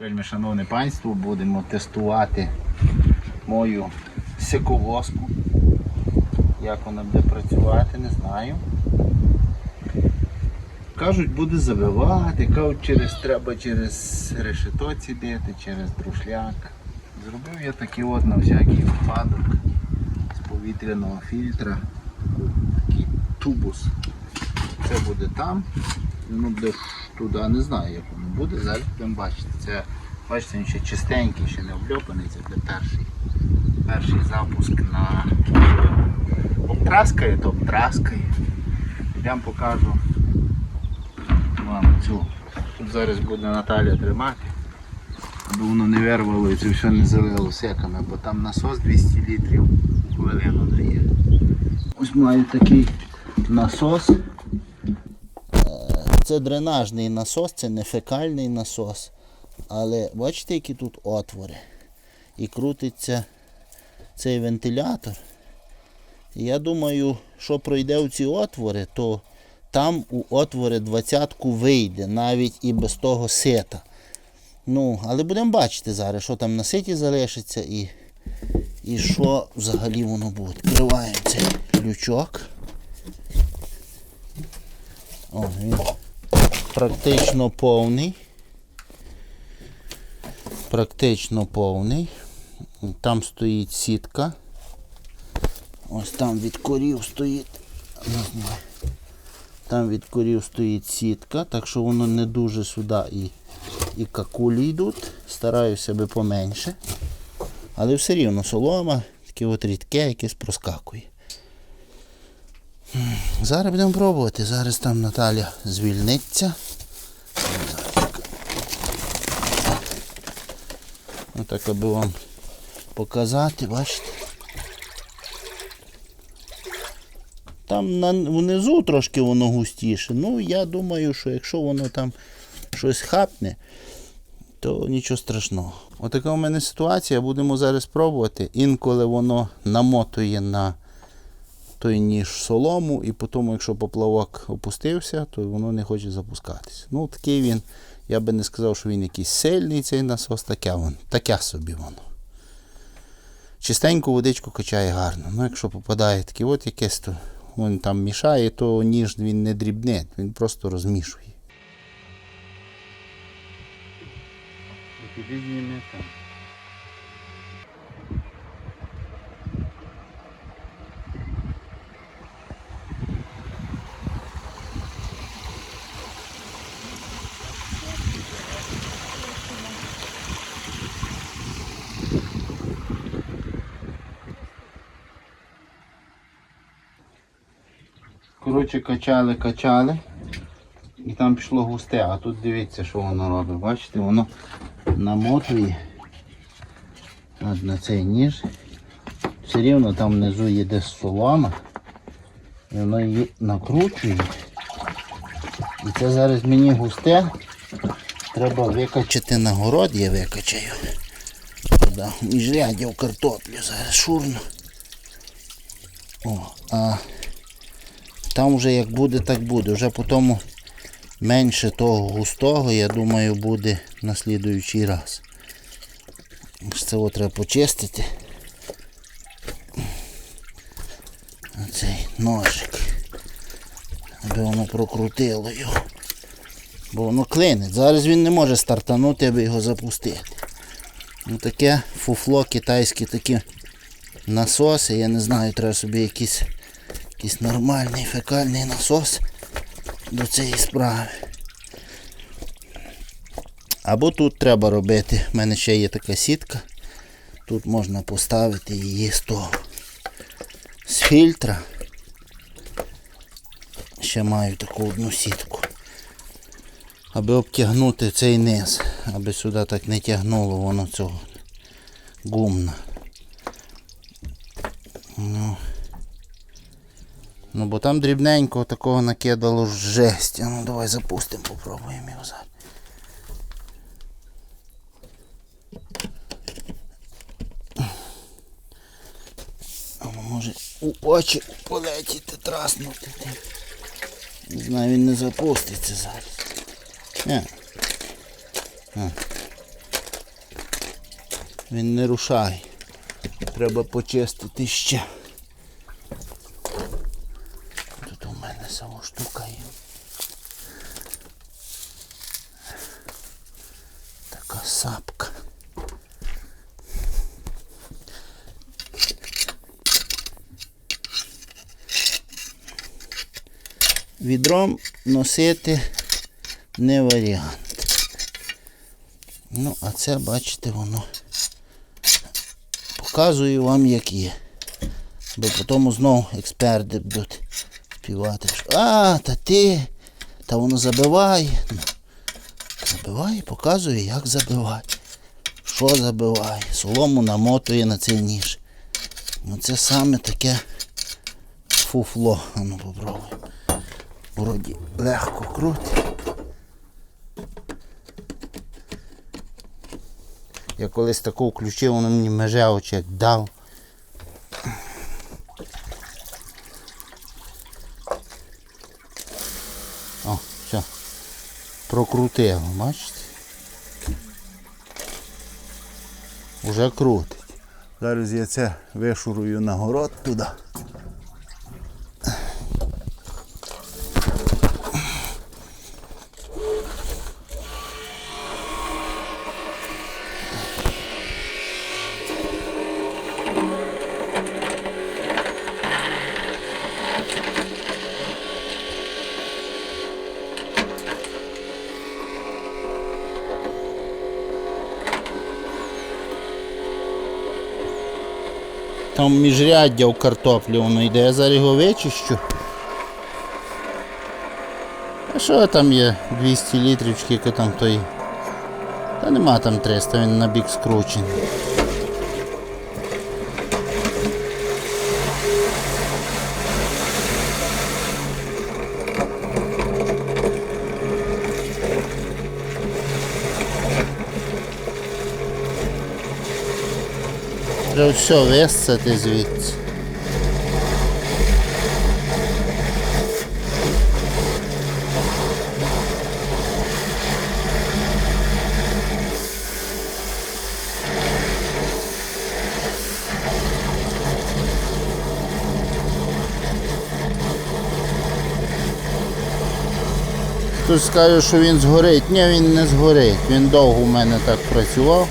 Вельми шановне панство, будемо тестувати мою сиковоску. Як вона буде працювати, не знаю. Кажуть, буде забивати, кажуть, через, треба через решето цідити, через друшляк. Зробив я такий от на всякий випадок з повітряного фільтра. Такий тубус. Це буде там. Воно буде туди, не знаю, як воно буде. Зараз будемо бачити. Це, бачите, він ще чистенький, ще не обльопаний, це буде перший, перший запуск на обтраскає, то обтраскає. Йдемо покажу вам цю. Тут зараз буде Наталя тримати, аби воно не вирвало і це все не залило секами, бо там насос 200 літрів у хвилину дає. Ось маю такий насос. Це дренажний насос, це не фекальний насос. Але бачите, які тут отвори. І крутиться цей вентилятор. Я думаю, що пройде у ці отвори, то там у отвори двадцятку вийде, навіть і без того сета. Ну, але будемо бачити зараз, що там на ситі залишиться і, і що взагалі воно буде. Відкриваємо цей лючок. О, він практично повний. Практично повний. Там стоїть сітка. Ось там від корів стоїть. Там від корів стоїть сітка, так що воно не дуже сюди і, і какулі йдуть. Стараюся би поменше. Але все рівно солома, таке от рідке якесь проскакує. Зараз будемо пробувати. Зараз там Наталя звільниться. Отак, аби вам показати, бачите. Там на, внизу трошки воно густіше. Ну, я думаю, що якщо воно там щось хапне, то нічого страшного. Отака у мене ситуація, будемо зараз пробувати. Інколи воно намотує на той ніж солому, і потім, якщо поплавок опустився, то воно не хоче запускатися. Ну, такий він, я би не сказав, що він якийсь сильний цей насос, таке, вон, таке собі воно. Чистеньку водичку качає гарно. Ну, якщо попадає таке от якесь, то він там мішає, то ніж він не дрібне, він просто розмішує. Коротше, качали, качали. І там пішло густе, а тут дивіться, що воно робить. Бачите, воно намотує от на цей ніж. Все рівно там внизу є солома. І воно її накручує. І це зараз мені густе. Треба викачати на город, я викачаю. Туди, міжрядів картоплю зараз шурну. О, а там вже як буде, так буде. Вже по тому менше того густого, я думаю, буде на слідуючий раз. Це от треба почистити. Оцей ножик. Аби воно прокрутило його. Бо воно клинить. Зараз він не може стартанути, аби його запустити. Ну таке фуфло китайське такі насоси. Я не знаю, треба собі якийсь якийсь нормальний фекальний насос до цієї справи. Або тут треба робити. У мене ще є така сітка. Тут можна поставити її з того. З фільтра. Ще маю таку одну сітку. Аби обтягнути цей низ, аби сюди так не тягнуло воно цього гумна. Ну. Ну бо там дрібненького такого накидало жесть. Ну давай запустимо, попробуємо його зараз. Ну, може у очі полетіти, траснути. Не знаю, він не запуститься зараз. Не. Він не рушає. Треба почистити ще. Мене сама штука є. Така сапка. Відром носити не варіант. Ну, а це, бачите, воно показую вам, як є. Бо потім знову експерти будуть співати. А, та ти, та воно забиває. Забиває, показує, як забиває. Що забиває? Солому намотує на цей ніж. Ну це саме таке фуфло. А ну попробуй. Вроді легко крутить. Я колись таку включив, воно мені меже очі як дав. О, все. Прокрутило, бачите? Уже крутить. Зараз я це вишурую на город туди. Там міжряддя в картоплі воно йде, я зараз. А що там є? 200 літрів, скільки там той. Та нема там 300, він на бік скручений. Треба все висати звідси. Хтось скаже, що він згорить. Ні, він не згорить. Він довго у мене так працював.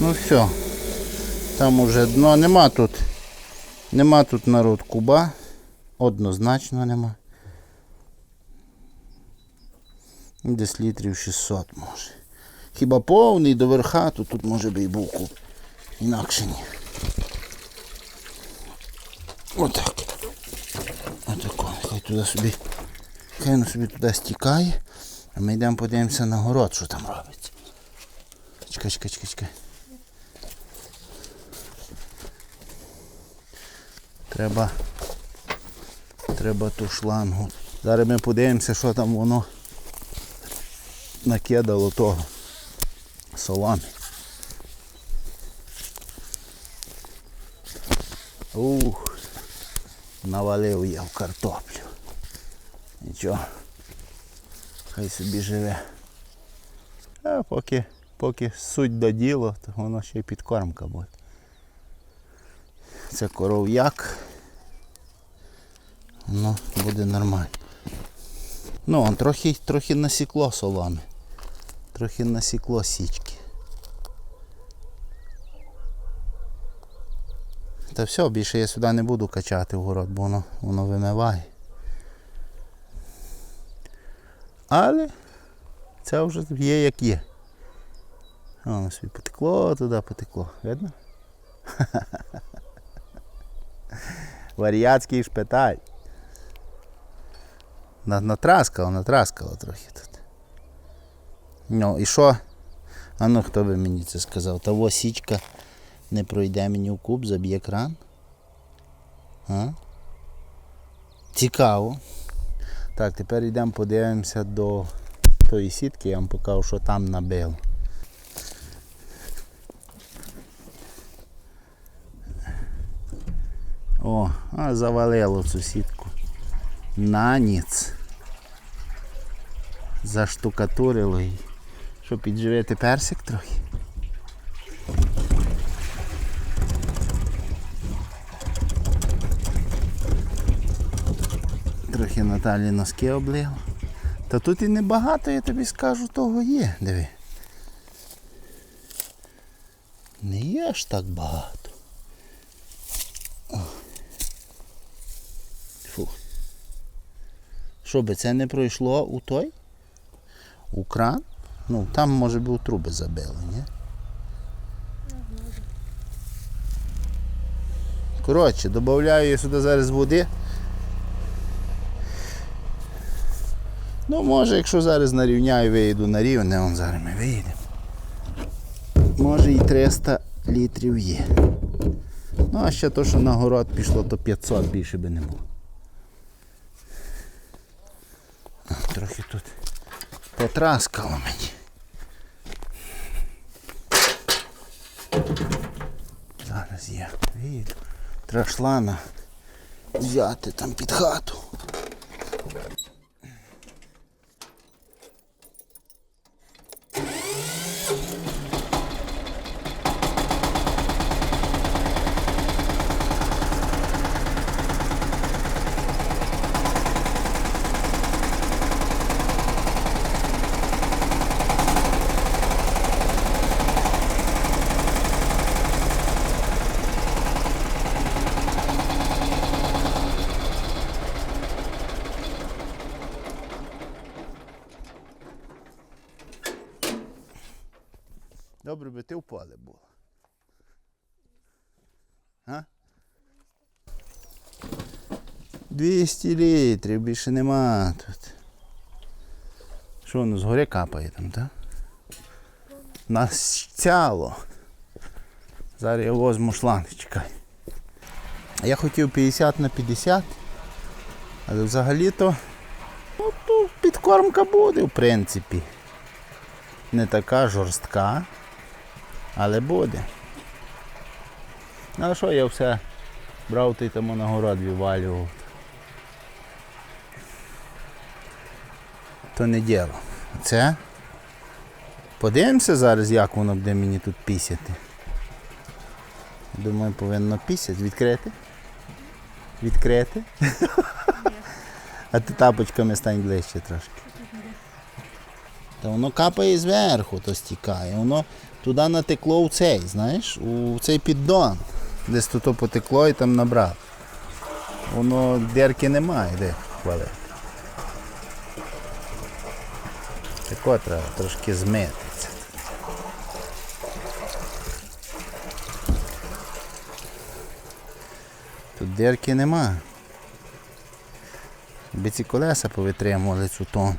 Ну все. Там уже дно. Нема тут. Нема тут народ куба. Однозначно нема. Десь літрів 600 може. Хіба повний до верха, то тут може би і був куб. Інакше ні. Отак. Отако. Хай туди собі. Хай воно собі туди стікає. А ми йдемо подивимося на город, що там робиться. Чекай, чекай, чекай, чекай. Треба. Треба ту шлангу. Зараз ми подивимося, що там воно накидало того соломи. Ух, навалив я в картоплю. Нічого. Хай собі живе. А поки, поки суть до діло, то воно ще й підкормка буде. Це коров'як. Воно буде нормально. Ну, он трохи, трохи насікло соломи. Трохи насікло січки. Та все, більше я сюди не буду качати в город, бо воно, воно вимиває. Але це вже є як є. Воно собі потекло, туди потекло. Видно? Варіатський шпиталь. На- Натраскало, натраскало трохи тут. Ну і що? А ну хто би мені це сказав? Того січка не пройде мені в куб, заб'є кран. А? Цікаво. Так, тепер йдемо подивимося до тої сітки, я вам покажу, що там набило. О, а завалило цю сітку. На ніц. Заштукатурило і що підживити персик трохи. Трохи Наталі носки облило. Та тут і небагато, я тобі скажу, того є. Диви. Не є ж так багато. О. Фу. Що би це не пройшло у той? У кран? Ну, там може би у труби забили, ні? Коротше, додаю сюди зараз води. Ну, може, якщо зараз нарівняю, виїду на рівне, он зараз ми виїдемо. Може і 300 літрів є. Ну, а ще то, що на город пішло, то 500 більше би не було. Трохи тут потраскало мені. Зараз я виїду. Треба шлана взяти там під хату. Добре би ти в поле була. А? 200 літрів, більше нема тут. Що воно згори капає там, так? Настяло. Зараз я возьму шланг, чекай. Я хотів 50 на 50, але взагалі-то ну, то підкормка буде, в принципі. Не така жорстка, але буде. Ну а що я все брав ти тому на город вивалював. То не діло. Це. Подивимося зараз, як воно буде мені тут пісяти. Думаю, повинно пісяти. Відкрити? Відкрити? А ти тапочками стань ближче трошки. Та воно капає зверху, то стікає. Воно туди натекло у цей, знаєш, у цей піддон. Десь тут потекло і там набрав. Воно дерки немає, де хвалити. Тако треба трошки змити. Тут дерки нема. Би ці колеса повитримували цю тон.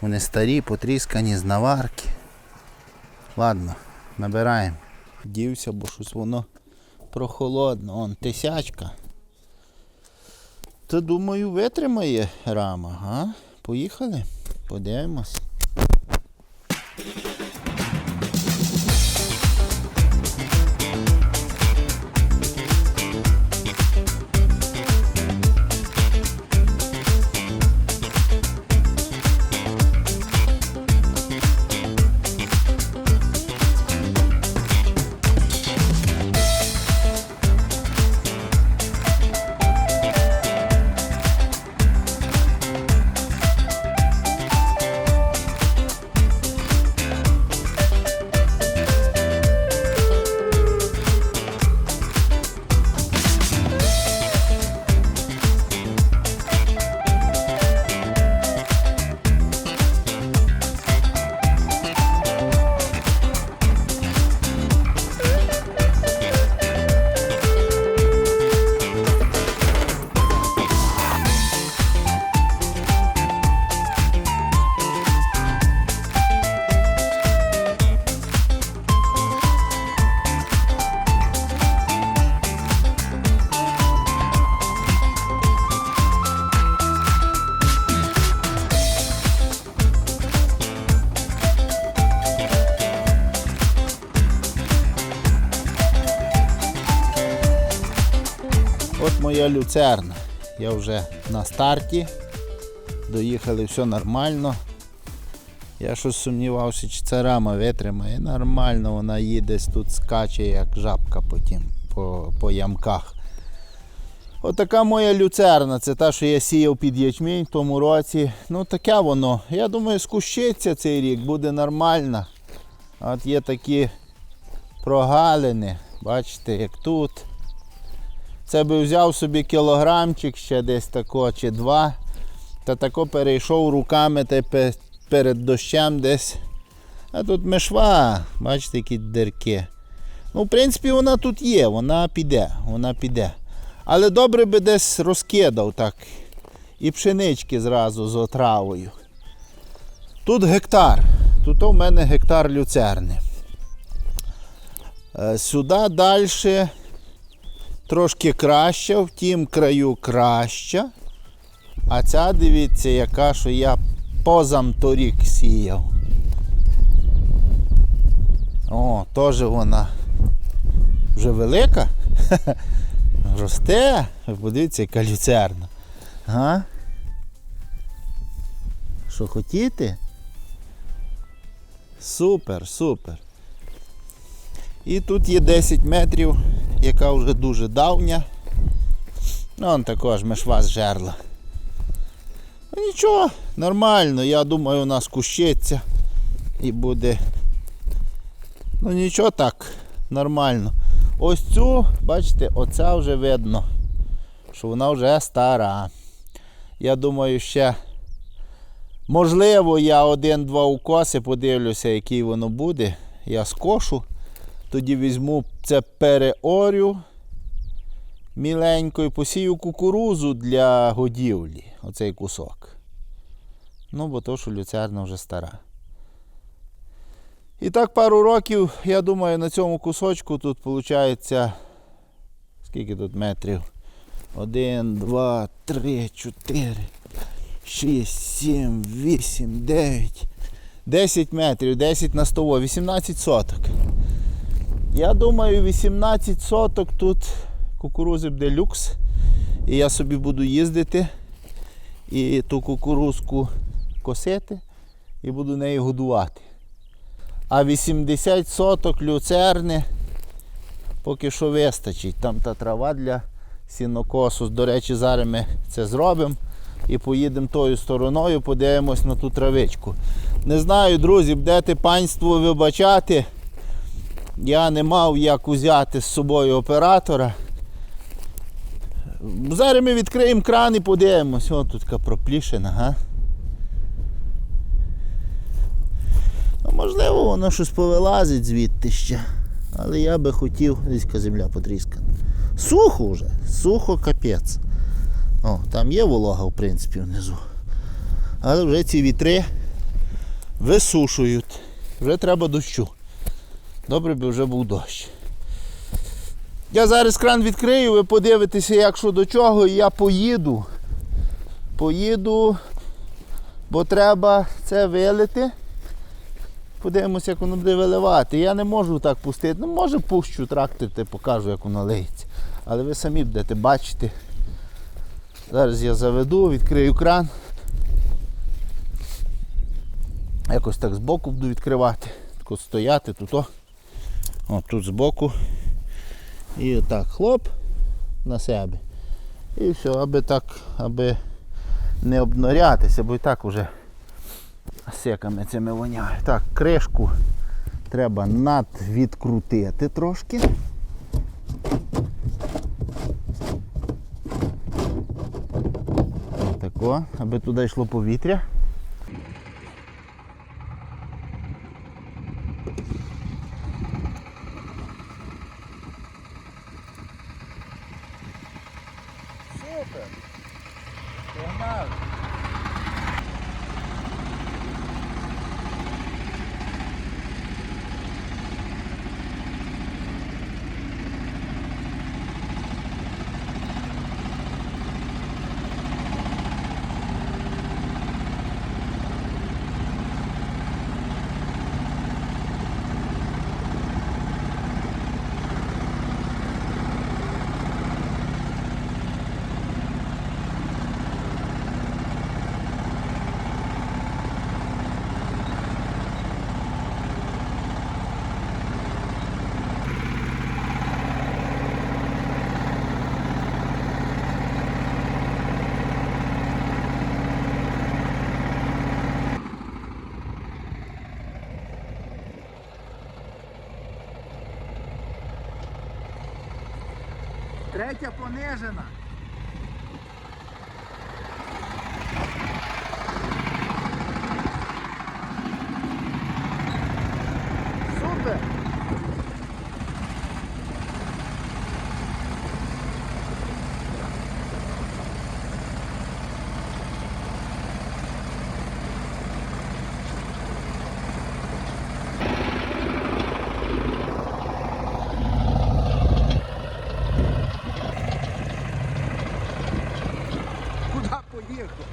Вони старі, потріскані з наварки. Ладно, набираємо. Дівся, бо щось воно прохолодно. Он тисячка. То думаю витримає рама, а? Поїхали? Подивимось. От люцерна. Я вже на старті. Доїхали все нормально. Я щось сумнівався, чи ця рама витримає. Нормально, вона їде тут скаче, як жабка потім по, по ямках. Отака моя люцерна, це та, що я сіяв під ячмінь в тому році. Ну таке воно. Я думаю, скущиться цей рік, буде нормально. От є такі прогалини, бачите, як тут. Це би взяв собі кілограмчик ще десь тако чи два. Та тако перейшов руками та перед дощем десь. А тут мешва, бачите, які дирки. Ну, в принципі, вона тут є, вона піде, вона піде. Але добре би десь розкидав так. І пшенички зразу з отравою. Тут гектар. Тут у мене гектар люцерни. Е, Сюди далі трошки краще, в тім краю краща. А ця, дивіться, яка, що я позамторік сіяв. О, теж вона вже велика. Росте. Подивіться, яка люцерна. Ага. Що хотіти? Супер, супер. І тут є 10 метрів, яка вже дуже давня. Ну, он також мешва з жерла. Ну нічого, нормально, я думаю, у нас кущиться і буде. Ну нічого так, нормально. Ось цю, бачите, оця вже видно, що вона вже стара. Я думаю, ще можливо я один-два укоси подивлюся, який воно буде. Я скошу. Тоді візьму це переорю міленько і посію кукурузу для годівлі. Оцей кусок. Ну, бо то, що люцерна вже стара. І так пару років, я думаю, на цьому кусочку тут виходить. Скільки тут метрів? Один, два, три, чотири, шість, сім, вісім, дев'ять. 10 метрів, 10 на 100, 18 соток. Я думаю, 18 соток тут кукурузи буде люкс. І я собі буду їздити і ту кукурузку косити і буду нею годувати. А 80 соток люцерни поки що вистачить. Там та трава для сінокосу. До речі, зараз ми це зробимо і поїдемо тою стороною, подивимось на ту травичку. Не знаю, друзі, будете панство вибачати. Я не мав як узяти з собою оператора. Зараз ми відкриємо кран і подивимось. О, тут така проплішина, га? Ну, можливо, воно щось повилазить звідти ще. Але я би хотів, десь земля потріскана. Сухо вже, сухо капець. О, там є волога, в принципі, внизу. Але вже ці вітри висушують. Вже треба дощу. Добре би вже був дощ. Я зараз кран відкрию, ви подивитеся, як що до чого, і я поїду. Поїду, бо треба це вилити. Подивимося, як воно буде виливати. Я не можу так пустити. Ну, може пущу трактор, та покажу, як воно лиється. Але ви самі будете бачити. Зараз я заведу, відкрию кран. Якось так збоку буду відкривати. Так от стояти тут. О. Тут збоку. І отак хлоп на себе. І все, аби так, аби не обнорятися, бо і так уже секами цими воняє. Так, кришку треба надвідкрутити трошки. Тако, аби туди йшло повітря. Третя понижена. Супер! Куда поїхав?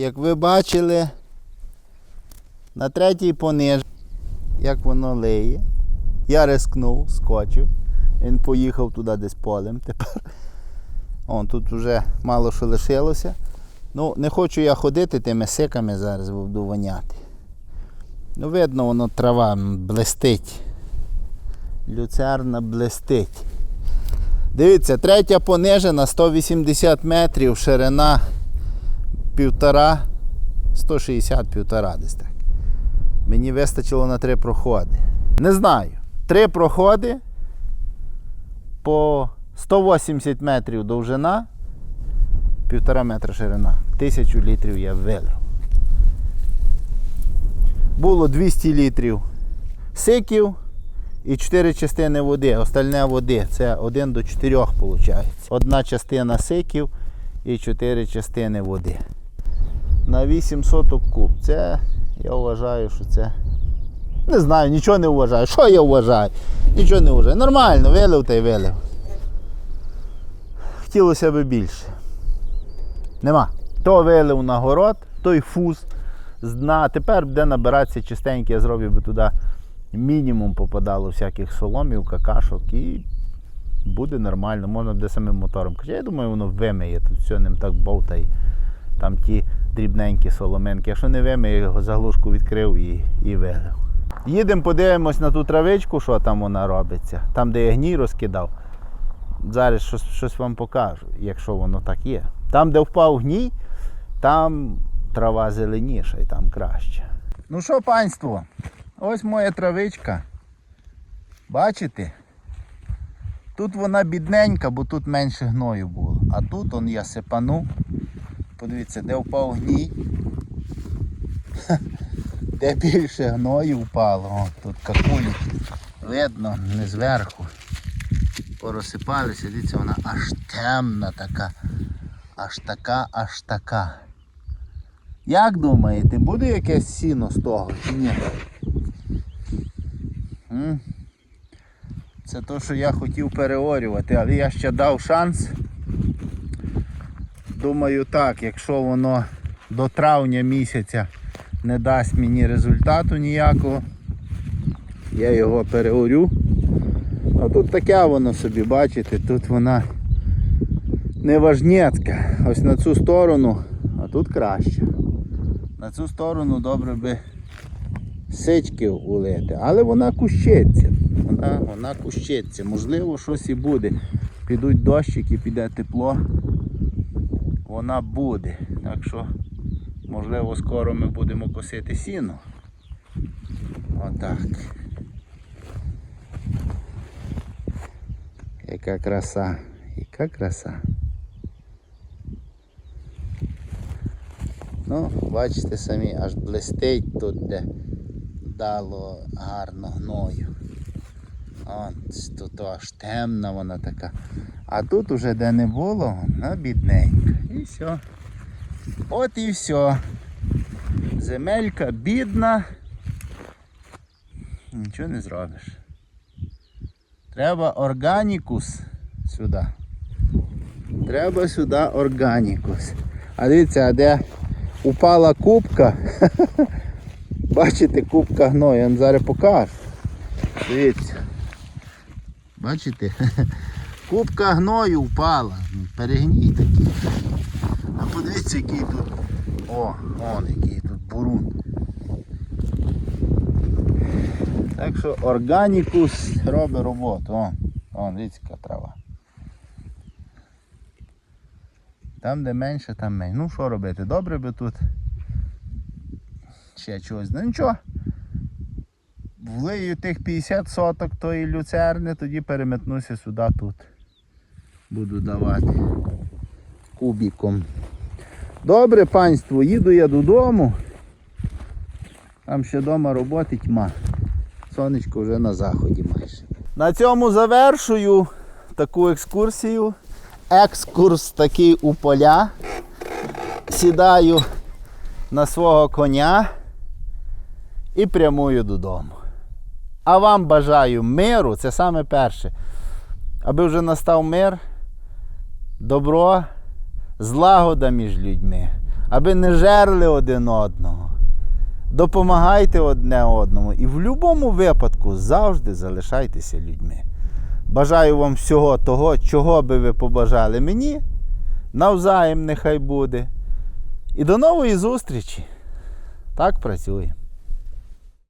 Як ви бачили, на третій пониж, як воно лиє, я рискнув, скочив. Він поїхав туди десь полем. Тепер он, тут вже мало що лишилося. Ну, не хочу я ходити тими сиками зараз, буду воняти. Ну, видно, воно трава блистить. Люцерна блистить. Дивіться, третя понижена 180 метрів, ширина півтора, 160 півтора десь так. Мені вистачило на три проходи. Не знаю. Три проходи по 180 метрів довжина, півтора метра ширина. Тисячу літрів я вилив. Було 200 літрів сиків і 4 частини води. Остальне води. Це 1 до 4 виходить. Одна частина сиків і 4 частини води. На 8 соток куб. Це я вважаю, що це. Не знаю, нічого не вважаю. Що я вважаю? Нічого не вважаю. Нормально, вилив та й вилив. Хотілося б більше. Нема. То вилив на город, той фуз з дна. Тепер буде набиратися чистенько, я зроблю би туди мінімум попадало всяких соломів, какашок і буде нормально, можна буде самим мотором. Хоча я думаю, воно вимиє, тут все ним так бовтає. Там ті дрібненькі соломинки. Якщо не вимиє, я його заглушку відкрив і, і вилив. Їдемо, подивимось на ту травичку, що там вона робиться. Там, де я гній розкидав. Зараз щось, щось вам покажу, якщо воно так є. Там, де впав гній, там трава зеленіша і там краще. Ну що, панство, ось моя травичка. Бачите? Тут вона бідненька, бо тут менше гною було. А тут он я сипанув. Подивіться, де впав гній. Де більше гною впало. О, тут какулі. Видно, не зверху. Порозсипалися, дивіться, вона аж темна така. Аж така, аж така. Як думаєте, буде якесь сіно з того чи ні? Це то, що я хотів переорювати, але я ще дав шанс. Думаю так, якщо воно до травня місяця не дасть мені результату ніякого, я його переорю. А тут таке воно собі, бачите, тут вона неважнєцька. Ось на цю сторону, а тут краще. На цю сторону добре би сички улити, але вона кущиться. Вона, вона кущиться. Можливо, щось і буде. Підуть дощики, піде тепло. Вона буде. Так що, можливо, скоро ми будемо косити сіно. Отак. Яка краса, яка краса. Ну, бачите самі, аж блистить тут, де дало гарно гною. Он, тут аж темна вона така. А тут уже де не було, вона бідненька. І все. От і все. Земелька бідна. Нічого не зробиш. Треба органікус сюди. Треба сюди органікус. А дивіться, а де упала кубка. Бачите, кубка гною, я вам зараз покажу. Дивіться. Бачите? Кубка гною впала. Перегній такий. Подивіться, який тут. О, он який тут бурун. Так що органікус робить роботу. О, о дивіться, яка трава. Там, де менше, там менше. Ну що робити? Добре би тут. Ще чогось. Ну нічого. Влию тих 50 соток тої люцерни, тоді переметнуся сюди тут. Буду давати кубіком. Добре, панство, їду я додому. Там ще вдома роботи тьма. Сонечко вже на заході майже. На цьому завершую таку екскурсію. Екскурс такий у поля. Сідаю на свого коня і прямую додому. А вам бажаю миру, це саме перше. Аби вже настав мир, добро, злагода між людьми, аби не жерли один одного. Допомагайте одне одному і в будь-якому випадку завжди залишайтеся людьми. Бажаю вам всього того, чого би ви побажали мені. Навзаєм нехай буде. І до нової зустрічі. Так працює.